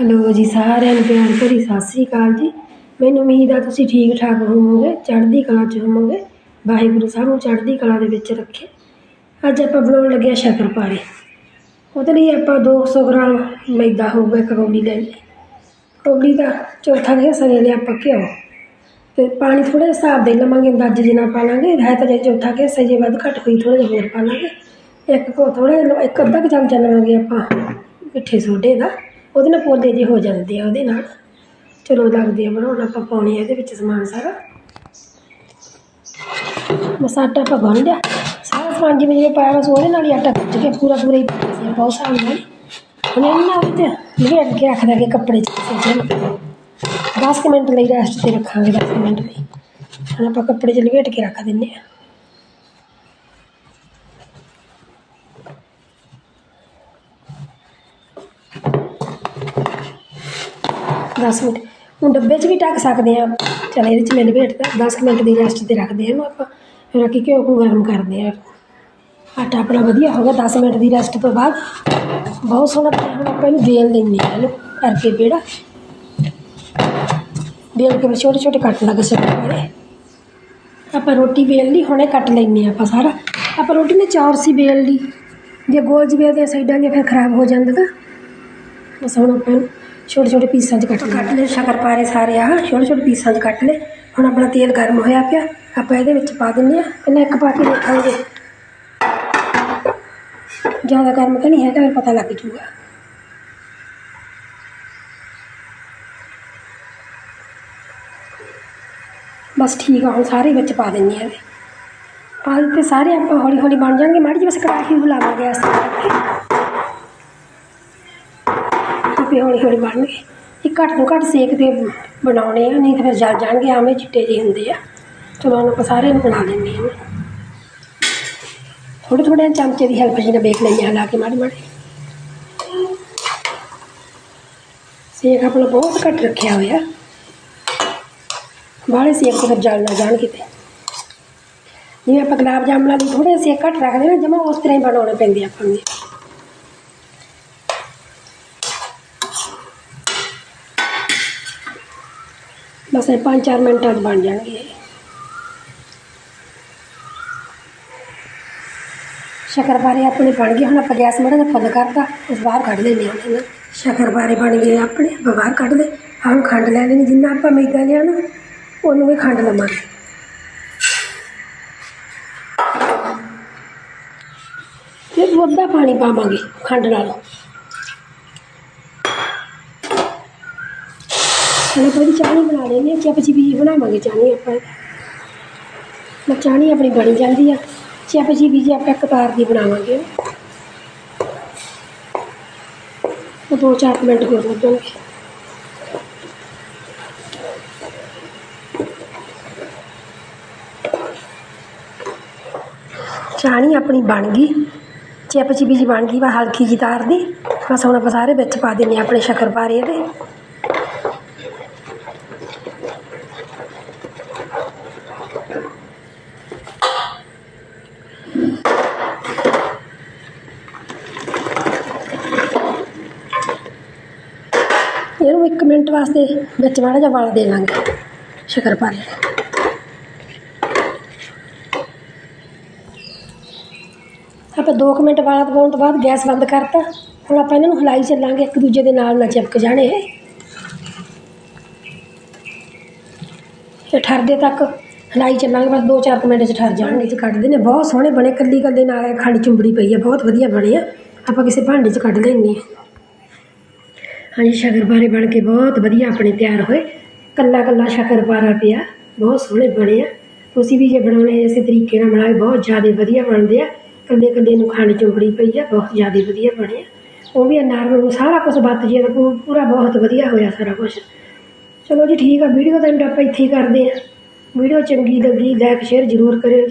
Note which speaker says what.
Speaker 1: Hello ਜੀ, ਸਾਰਿਆਂ ਨੂੰ ਪਿਆਰ ਭਰੀ ਸਤਿ ਸ੍ਰੀ ਅਕਾਲ ਜੀ। ਮੈਨੂੰ ਉਮੀਦ ਆ ਤੁਸੀਂ ਠੀਕ ਠਾਕ ਹੋਵੋਗੇ, ਚੜ੍ਹਦੀ ਕਲਾ 'ਚ ਹੋਵੋਗੇ, ਵਾਹਿਗੁਰੂ ਸਭ ਨੂੰ ਚੜ੍ਹਦੀ ਕਲਾ ਦੇ ਵਿੱਚ ਰੱਖੇ। ਅੱਜ ਆਪਾਂ ਬਣਾਉਣ ਲੱਗੇ ਹਾਂ ਸ਼ੱਕਰਪਾਰੇ ਉਹਦੇ ਲਈ ਆਪਾਂ 200 ਗ੍ਰਾਮ ਮੈਦਾ ਹੋਊਗਾ, ਇੱਕ ਕੌਲੀ ਲੈ ਲਈ। ਕੌਲੀ ਦਾ ਚੌਥਾ ਹਿੱਸਾ ਲੈ ਲਿਆ ਆਪਾਂ ਘਿਓ। ਤੇ ਪਾਣੀ ਥੋੜ੍ਹਾ ਜਿਹਾ ਹਿਸਾਬ ਦੇ ਲਵਾਂਗੇ, ਅੰਦਾਜ਼ੇ ਜਿੰਨਾ ਪਾ ਲਾਂਗੇ। ਹੈ ਤਾਂ ਜੇ ਚੌਥਾ ਕੁ ਹਿੱਸਾ ਜੇ ਵੱਧ ਘੱਟ ਹੋਈ, ਥੋੜ੍ਹਾ ਜਿਹਾ ਹੋਰ ਪਾ ਲਾਂਗੇ। ਇੱਕ ਕੋ ਥੋੜ੍ਹਾ ਜਿਹਾ ਇੱਕ ਅੱਧਾ ਕੁ ਚਮਚਾ ਲਵਾਂਗੇ ਆਪਾਂ ਮਿੱਠੇ ਸੋਡੇ ਦਾ। ਉਹਦੇ ਨਾਲ ਪੋਲੇ ਜਿਹੇ ਹੋ ਜਾਂਦੇ ਆ ਉਹਦੇ ਨਾਲ। ਚਲੋ ਲੱਗਦੇ ਆ ਬਣਾਉਣ, ਆਪਾਂ ਪਾਉਣੇ ਆ ਇਹਦੇ ਵਿੱਚ ਸਮਾਨ ਸਾਰਾ। ਬਸ ਆਟਾ ਆਪਾਂ ਗੁੰਨ ਲਿਆ। ਸਾਰਾ ਸਮਾਨ ਜਿਵੇਂ ਜਿਵੇਂ ਪਾਇਆ ਬਸ ਉਹਦੇ ਨਾਲ ਹੀ ਆਟਾ ਗੁੱਝ ਗਿਆ ਪੂਰਾ ਪੂਰਾ ਹੀ ਪਾਇਆ ਸੀ ਬਹੁਤ ਹਿਸਾਬ ਨਾਲ ਹੁਣ ਇਹਨਾਂ ਉੱਤੇ ਲਵੇਟ ਕੇ ਰੱਖ ਦਾਂਗੇ ਕੱਪੜੇ 'ਚ ਕਿਸੇ 10 ਕੁ ਮਿੰਟ ਲਈ ਰੈਸਟ ਤੇ ਰੱਖਾਂਗੇ 10 ਕੁ ਮਿੰਟ ਲਈ। ਹੁਣ ਆਪਾਂ ਕੱਪੜੇ 'ਚ ਲਵੇਟ ਕੇ ਰੱਖ ਦਿੰਦੇ ਆ। ਦਸ ਮਿੰਟ। ਹੁਣ ਡੱਬੇ 'ਚ ਵੀ ਢੱਕ ਸਕਦੇ ਆ ਚਲ ਇਹਦੇ 'ਚ ਮੈਂ ਲਪੇਟਤਾ 10 ਮਿੰਟ ਦੀ ਰੈਸਟ ਤੇ ਰੱਖਦੇ ਹਾਂ ਇਹਨੂੰ ਆਪਾਂ। ਫਿਰ ਅੱਗੇ ਘਿਓ ਨੂੰ ਗਰਮ ਕਰਦੇ ਆ ਆਟਾ ਆਪਣਾ ਵਧੀਆ ਹੋ ਗਿਆ 10 ਮਿੰਟ ਦੀ ਰੈਸਟ ਤੋਂ ਬਾਅਦ। ਬਹੁਤ ਸੋਹਣਾ ਬਣਿਆ ਹੁਣ ਆਪਾਂ ਇਹਨੂੰ ਵੇਲ ਦਿੰਦੇ ਹਾਂ ਇਹਨੂੰ, ਕਰਕੇ ਪੇੜਾ। ਵੇਲ ਕੇ ਛੋਟੇ ਛੋਟੇ ਕੱਟ ਲੱਗ ਸਕਦੇ ਆਪਾਂ ਰੋਟੀ ਵੇਲ ਲਈ, ਹੁਣੇ ਕੱਟ ਲੈਂਦੇ ਹਾਂ ਆਪਾਂ ਸਾਰਾ। ਆਪਾਂ ਰੋਟੀ ਨੇ ਚੌਰ ਸੀ ਵੇਲ ਲਈ। ਜੇ ਗੋਲ ਜਿਹੇ ਵੇਲਦੇ ਸਾਈਡਾਂ ਦੀਆਂ ਫਿਰ ਖਰਾਬ ਹੋ ਜਾਂਦਾ ਗਾ ਬਸ ਹੁਣ ਆਪਾਂ ਇਹਨੂੰ ਛੋਟੇ ਛੋਟੇ ਪੀਸਾਂ 'ਚ ਕੱਟ ਕੱਟ ਲਏ ਸ਼ੱਕਰਪਾਰੇ ਸਾਰੇ ਆਹ ਛੋਟੇ ਛੋਟੇ ਪੀਸਾਂ 'ਚ ਕੱਟ ਲਏ ਹੁਣ ਆਪਣਾ ਤੇਲ ਗਰਮ ਹੋਇਆ ਪਿਆ। ਆਪਾਂ ਇਹਦੇ ਵਿੱਚ ਪਾ ਦਿੰਦੇ ਆ ਪਹਿਲਾਂ ਇੱਕ ਪਾ ਕੇ ਦੇਖਾਂਗੇ ਜ਼ਿਆਦਾ ਗਰਮ ਤਾਂ ਨਹੀਂ ਹੈਗਾ, ਫਿਰ ਪਤਾ ਲੱਗ ਜੂਗਾ। ਬਸ ਠੀਕ ਆ, ਹੁਣ ਸਾਰੇ ਵਿੱਚ ਪਾ ਦਿੰਦੇ ਆ ਇਹਦੇ। ਪਾ ਦਿੱਤੇ ਸਾਰੇ, ਆਪਾਂ ਹੌਲੀ ਹੌਲੀ ਬਣ ਜਾਣਗੇ। ਮਾੜੀ ਜਿਹੀ ਬਸ ਕੜਾਹੀ ਹਿਲਾਵਾਂਗੇ ਗੈਸ ਆਪੇ ਹੌਲੀ ਹੌਲੀ ਬਣਨਗੇ ਇਹ ਘੱਟ ਤੋਂ ਘੱਟ ਸੇਕ ਦੇ ਬਣਾਉਣੇ ਆ, ਨਹੀਂ ਤਾਂ ਫਿਰ ਜਲ ਜਾਣਗੇ ਆਵੇਂ ਚਿੱਟੇ ਜਿਹੇ ਹੁੰਦੇ ਆ। ਚਲੋ ਹੁਣ ਆਪਾਂ ਸਾਰੇ ਨੂੰ ਬਣਾ ਲੈਂਦੇ ਹਾਂ। ਥੋੜ੍ਹੇ ਥੋੜ੍ਹੇ ਚਮਚੇ ਦੀ ਹੈਲਪ ਜੀ ਨਾਲ ਵੇਖ ਲੈਂਦੇ ਹਾਂ ਲਾ ਕੇ ਮਾੜੀ ਮਾੜੀ। ਸੇਕ ਆਪਣਾ ਬਹੁਤ ਘੱਟ ਰੱਖਿਆ ਹੋਇਆ। ਬਾਹਲੇ ਸੇਕ ਤੋਂ ਫਿਰ ਜਲ ਨਾ ਜਾਣ ਕਿਤੇ। ਜਿਵੇਂ ਆਪਾਂ ਗੁਲਾਬ ਜਾਮੁਨਾਂ ਲਈ ਥੋੜ੍ਹੇ ਸੇਕ ਘੱਟ ਰੱਖਦੇ ਨਾ, ਜਮਾ ਉਸ ਤਰ੍ਹਾਂ ਹੀ ਬਣਾਉਣੇ ਪੈਂਦੇ ਆਪਾਂ ਨੂੰ। ਬਸ ਇਹ ਪੰਜ ਚਾਰ ਮਿੰਟਾਂ 'ਚ ਬਣ ਜਾਣਗੇ। ਇਹ। ਆਪਣੇ ਬਣ ਗਏ, ਹੁਣ ਆਪਾਂ ਗੈਸ ਮੜਾ ਦਾ ਫੁੱਲ ਕਰਤਾ, ਉਸ ਬਾਹਰ ਕੱਢ ਲੈਂਦੇ ਹਾਂ ਇਹਨਾਂ ਸ਼ੱਕਰਪਾਰੇ ਬਣ ਗਏ ਆਪਣੇ, ਆਪਾਂ ਬਾਹਰ ਕੱਢ ਲਏ ਆਹ ਖੰਡ ਲੈ ਲੈਣੀ, ਜਿੰਨਾ ਆਪਾਂ ਮੈਦਾ ਲਿਆ ਨਾ, ਉਹਨੂੰ ਵੀ ਖੰਡ ਲਵਾਂਗੇ। ਫਿਰ ਵੱਧਾ ਪਾਣੀ ਪਾਵਾਂਗੇ ਖੰਡ ਨਾਲ। ਚਲੋ ਕੋਈ ਚਾਣੀ ਬਣਾ ਲੈਂਦੇ ਹਾਂ ਚਪ ਚਪੀ ਬਣਾਵਾਂਗੇ ਚਾਹਣੀ ਆਪਾਂ। ਮੈਂ ਚਾਣੀ ਆਪਣੀ ਬਣੀ ਜਾਂਦੀ ਆ ਚਪ ਚਪੀ ਜੀ ਆਪਾਂ ਕਤਾਰ ਦੀ ਬਣਾਵਾਂਗੇ। ਉਹ ਦੋ ਚਾਰ ਮਿੰਟ ਹੋਰ ਲੱਗਣਗੇ। ਚਾਹਣੀ ਆਪਣੀ ਬਣ ਗਈ ਚਿਪ ਚਿਪੀ ਜੀ ਬਣ ਗਈ ਵਾ ਹਲਕੀ ਜੀ ਤਾਰ ਦੀ, ਬਸ ਹੁਣ ਆਪਾਂ ਸਾਰੇ ਵਿੱਚ ਪਾ ਦਿੰਨੇ ਆਪਣੇ ਸ਼ੱਕਰਪਾਰੇ ਇਹਦੇ। ਇਹਨੂੰ 1 ਮਿੰਟ ਵਾਸਤੇ ਵਿੱਚ ਮਾੜਾ ਜਿਹਾ ਵਲ ਦੇ ਲਾਂਗੇ ਸ਼ੱਕਰਪਾਰੇ ਆਪਾਂ 2 ਮਿੰਟ ਵਾਲਾ ਪਕਾਉਣ ਤੋਂ ਬਾਅਦ ਗੈਸ ਬੰਦ ਕਰਤਾ ਹੁਣ ਆਪਾਂ ਇਹਨਾਂ ਨੂੰ ਹਿਲਾਈ ਚੱਲਾਂਗੇ ਇੱਕ ਦੂਜੇ ਦੇ ਨਾਲ ਨਾ ਚਿਪਕ ਜਾਣੇ ਇਹ ਇਹ ਠਰਦੇ ਤੱਕ ਹਿਲਾਈ ਚੱਲਾਂਗੇ ਬਸ 2-4 ਮਿੰਟ 'ਚ ਠਰ ਜਾਣਗੇ ਚ ਕੱਢਦੇ ਨੇ ਬਹੁਤ ਸੋਹਣੇ ਬਣੇ ਕੱਲੀ ਕੱਲੀ ਨਾਲ ਖੰਡ ਚੁੰਬੜੀ ਪਈ ਆ ਬਹੁਤ ਵਧੀਆ ਬਣੇ ਆ ਆਪਾਂ ਕਿਸੇ ਭਾਂਡੇ 'ਚ ਕੱਢ ਲੈਂਦੇ ਹਾਂ ਹਾਂਜੀ ਸ਼ੱਕਰਪਾਰੇ ਬਣ ਕੇ ਬਹੁਤ ਵਧੀਆ ਆਪਣੇ ਤਿਆਰ ਹੋਏ। ਕੱਲਾ ਕੱਲਾ ਸ਼ੱਕਰਪਾਰਾ ਪਿਆ, ਬਹੁਤ ਸੋਹਣੇ ਬਣੇ ਆ। ਤੁਸੀਂ ਵੀ ਜੇ ਬਣਾਉਣੇ ਇਸੇ ਤਰੀਕੇ ਨਾਲ ਬਣਾਏ ਬਹੁਤ ਜ਼ਿਆਦਾ ਵਧੀਆ ਬਣਦੇ ਆ। ਕੱਲੇ ਕੱਲੇ ਨੂੰ ਖਾਣ ਚੁੰਬੜੀ ਪਈ ਆ, ਬਹੁਤ ਜ਼ਿਆਦਾ ਵਧੀਆ ਬਣੇ ਆ। ਉਹ ਵੀ ਅਨਾਰ ਨੂੰ ਸਾਰਾ ਕੁਝ ਬੱਤ ਜੀ ਦਾ ਪੂ- ਪੂਰਾ ਬਹੁਤ ਵਧੀਆ ਹੋਇਆ ਸਾਰਾ ਕੁਝ ਚਲੋ ਜੀ, ਠੀਕ ਆ, ਵੀਡੀਓ ਤਾਂ ਆਪਾਂ ਇੱਥੇ ਹੀ ਕਰਦੇ ਆ। ਵੀਡੀਓ ਚੰਗੀ ਲੱਗੀ ਲਾਈਕ ਸ਼ੇਅਰ ਜ਼ਰੂਰ ਕਰਿਓ